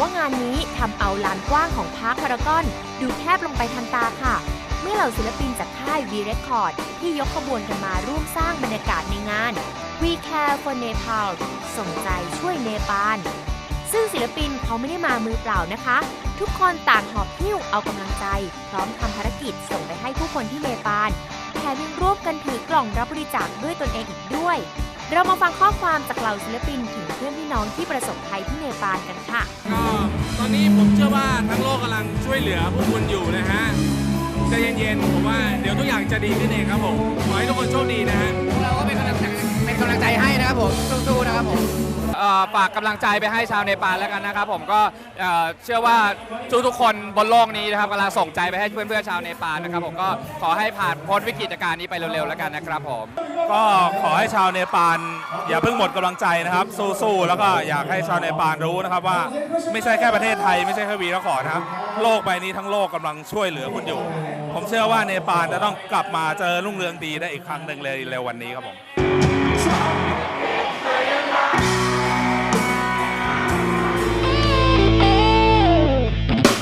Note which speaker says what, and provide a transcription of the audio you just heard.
Speaker 1: ว่างานนี้ทำเอาลานกว้างของพาร์คพารากอน ดูแคบลงไปทันตาค่ะ เมื่อเหล่าศิลปินจากค่าย V Record ที่ยกขบวนกันมาร่วมสร้างบรรยากาศในงาน We Care for Nepal ส่งใจช่วยเนปาลซึ่งศิลปินเขาไม่ได้มามือเปล่านะคะ ทุกคนต่างหอบหิ้วเอากำลังใจ พร้อมทำภารกิจส่งไปให้ผู้คนที่เนปาลแถมยังร่วมกันถือกล่องรับบริจาคด้วยตนเองอีกด้วย เรามาฟังข้อความจากเหล่าศิลปินถึงเพื่อนพี่น้องที่ประสบภัยที่เนปาลกันค่ะ
Speaker 2: ก็ตอนนี้ผมเชื่อว่าทั้งโลกกำลังช่วยเหลือพวกคุณอยู่นะฮะใจเย็นๆผมว่าเดี๋ยวทุกอย่างจะดีขึ้นเองครับผมขอให้ทุกคนโชคดีนะฮะ
Speaker 3: ฝากกำลังใจไปให้ชาวเนปาลแล้วกันนะครับผมก็เชื่อว่าทุกๆคนบนโลกนี้นะครับกำลังส่งใจไปให้เพื่อนๆชาวเนปาลนะครับผมก็ขอให้ผ่านพ้นวิกฤตการณ์นี้ไปเร็วๆแล้วกันนะครับผม
Speaker 4: ก็ขอให้ชาวเนปาลอย่าเพิ่งหมดกำลังใจนะครับ สู้ๆแล้วก็อยากให้ชาวเนปาลรู้นะครับว่าไม่ใช่แค่ประเทศไทยไม่ใช่แค่วีรขอร์นะครับโลกใบนี้ทั้งโลกกำลังช่วยเหลือคุณอยู่ ผมเชื่อว่าเนปาลจะต้องกลับมาเจอรุ่งเรืองดีได้อีกครั้งหนึ่งเลยเร็ววันนี้ครับผม